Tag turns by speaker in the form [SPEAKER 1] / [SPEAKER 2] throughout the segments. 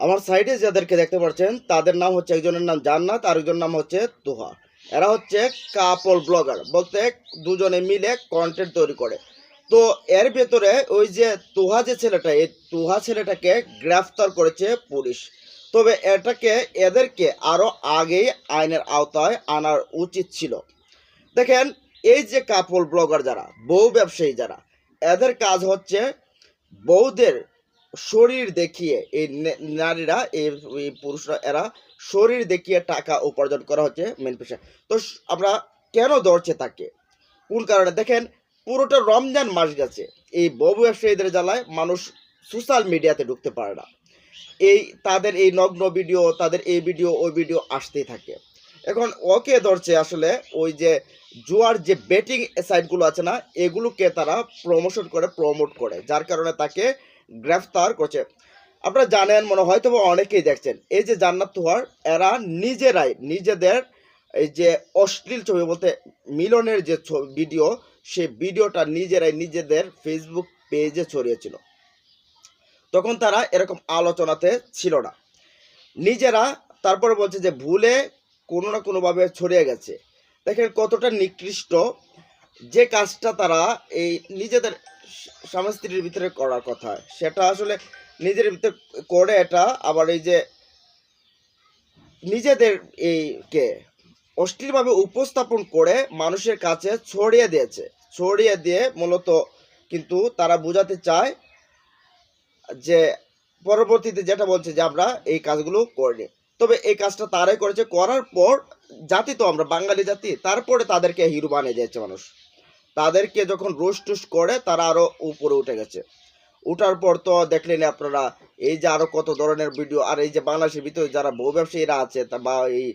[SPEAKER 1] আমার সাইডে যাদেরকে দেখতে পাচ্ছেন, তাদের নাম হচ্ছে একজনের নাম জান্নাত আর একজনের নাম হচ্ছে তুহা। এরা হচ্ছে কাপল ব্লগার বলতে দুজনে মিলে কন্টেন্ট তৈরি করে। তো এর ভেতরে ওই যে তুহা যে ছেলেটা, এই তুহা ছেলেটাকে গ্রেফতার করেছে পুলিশ। তবে এটাকে, এদেরকে আরও আগেই আইনের আওতায় আনার উচিত ছিল। দেখেন, এই যে কাপল ব্লগার যারা, বউ ব্যবসায়ী যারা, এদের কাজ হচ্ছে বউদের শরীর দেখিয়ে এই নারীরা, এই পুরুষরা, এরা শরীর দেখিয়ে টাকা উপার্জন করা হচ্ছে মেন পেশা তো আমরা কেন ধরছে তাকে? কোন কারণে দেখেন, পুরোটা রমজান মাস গেছে। এই বউ ব্যবসায়ীদের জ্বালায় মানুষ সোশ্যাল মিডিয়াতে ঢুকতে পারে না। এই তাদের এই নগ্ন ভিডিও, তাদের এই ভিডিও, ওই ভিডিও আসতেই থাকে। এখন ওকে ধরছে আসলে ওই যে জুয়ার যে বেটিং সাইটগুলো আছে না, এগুলোকে তারা প্রমোশন করে প্রমোট করে। যার কারণে তাকে গ্রেফতার করছে। আপনারা জানেন, মনে হয় হয়তো বা অনেকেই দেখছেন, এই যে জান্নাত তুহার, এরা নিজেরাই নিজেদের এই যে অশ্লীল ছবি বলতে মিলনের যে ভিডিও, সেই ভিডিওটা নিজেরাই নিজেদের ফেসবুক পেজে ছড়িয়েছিল। তখন তারা এরকম আলোচনাতে ছিল না। নিজেরা তারপরে বলছে যে ভুলে কোনো না কোনোভাবে ছড়িয়ে গেছে। দেখেন কতটা নিকৃষ্ট যে কাজটা তারা এই নিজেদের স্বামী স্ত্রীর ভিতরে করার কথা। সেটা আসলে নিজের ভিতরে করে এটা, আবার এই যে নিজেদের এই কে, অশ্লীলভাবে উপস্থাপন করে মানুষের কাছে ছড়িয়ে দিয়েছে। ছড়িয়ে দিয়ে মূলত কিন্তু তারা বোঝাতে চায় যে, পরবর্তীতে যেটা বলছে যে আমরা এই কাজগুলো করিনি। তবে এই কাজটা তারাই করেছে। করার পর জাতি তো আমরা, বাঙালি জাতি, তারপরে তাদেরকে হিরো বানিয়ে দিয়েছে মানুষ। তাদেরকে যখন রোস্ট টোস্ট করে, তারা আরও উপরে উঠে গেছে। উঠার পর তো দেখলেন আপনারা, এই যে আরও কত ধরনের ভিডিও আর এই যে বাংলাদেশের ভিতরে যারা বউ ব্যবসায়ীরা আছে বা এই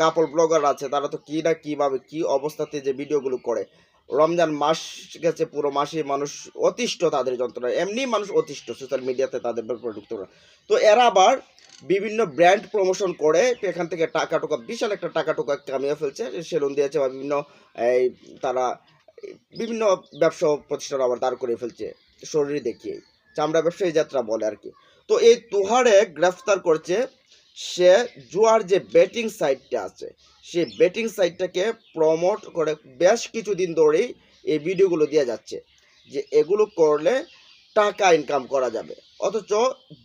[SPEAKER 1] কাপড় ব্লগার আছে, তারা তো কী না কীভাবে, কি অবস্থাতে যে ভিডিওগুলো করে। রমজান মাস গেছে, পুরো মাসে মানুষ অতিষ্ঠ তাদের যন্ত্রণা এমনি মানুষ অতিষ্ঠ সোশ্যাল মিডিয়াতে তাদের ব্যাপারে ঢুকতে পারে তো এরা আবার বিভিন্ন ব্র্যান্ড প্রমোশন করে, এখান থেকে টাকা টোকা, বিশাল একটা টাকা টোকা কামিয়ে ফেলছে। সেলুন দিয়েছে বা বিভিন্ন, এই, তারা বিভিন্ন ব্যবসা প্রতিষ্ঠান আবার দাঁড় করে ফেলছে, শরীর দেখিয়ে চামড়া ব্যবসায়ী যাত্রা বলে আর কি। তো এই তুহারে গ্রেফতার করছে, সে জুয়ার যে বেটিং সাইটটা আছে, সেই বেটিং সাইটটাকে প্রমোট করে বেশ কিছুদিন ধরেই এই ভিডিওগুলো দেওয়া যাচ্ছে, যে এগুলো করলে টাকা ইনকাম করা যাবে। অথচ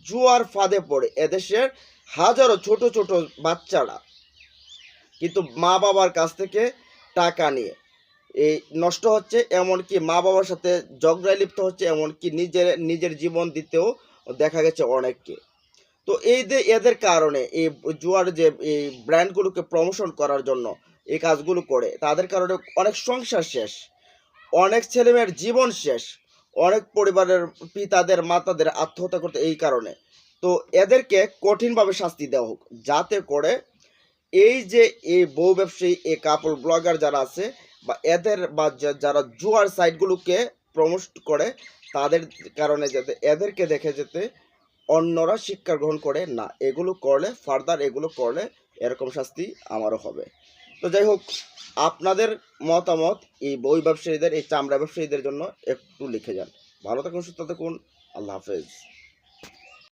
[SPEAKER 1] জুয়ার ফাঁদে পড়ে এদেশের হাজারো ছোট ছোট বাচ্চারা, কিন্তু মা বাবার কাছ থেকে টাকা নিয়ে এই নষ্ট হচ্ছে, এমনকি মা বাবার সাথে ঝগড়ায় লিপ্ত হচ্ছে, এমনকি নিজের নিজের জীবন দিতেও দেখা গেছে অনেককে। তো এই যে এদের কারণে, এই জুয়ার যে এই ব্র্যান্ডগুলোকে প্রমোশন করার জন্য এই কাজগুলো করে, তাদের কারণে অনেক সংসার শেষ, অনেক ছেলেমেয়ের জীবন শেষ, অনেক পরিবারের পিতাদের, মাতাদের আত্মহত্যা করতে এই কারণে। তো এদেরকে কঠিনভাবে শাস্তি দেওয়া হোক, যাতে করে এই যে এই বউ ব্যবসায়ী, এই কাপড় ব্লগার যারা আছে বা এদের বা যারা জুয়ার সাইটগুলোকে প্রমোট করে, তাদের কারণে যাতে এদেরকে দেখে যেতে অন্যরা শিক্ষা গ্রহণ করে, না, এগুলো করলে ফার্দার এগুলো করলে এরকম শাস্তি আমারও হবে। তো যাই হোক, আপনাদের মতামত এই বই ব্যবসায়ীদের, এই চামড়া ব্যবসায়ীদের জন্য একটু লিখে যান। ভালো থাকুন, সুস্থ থাকুন, আল্লাহ হাফেজ।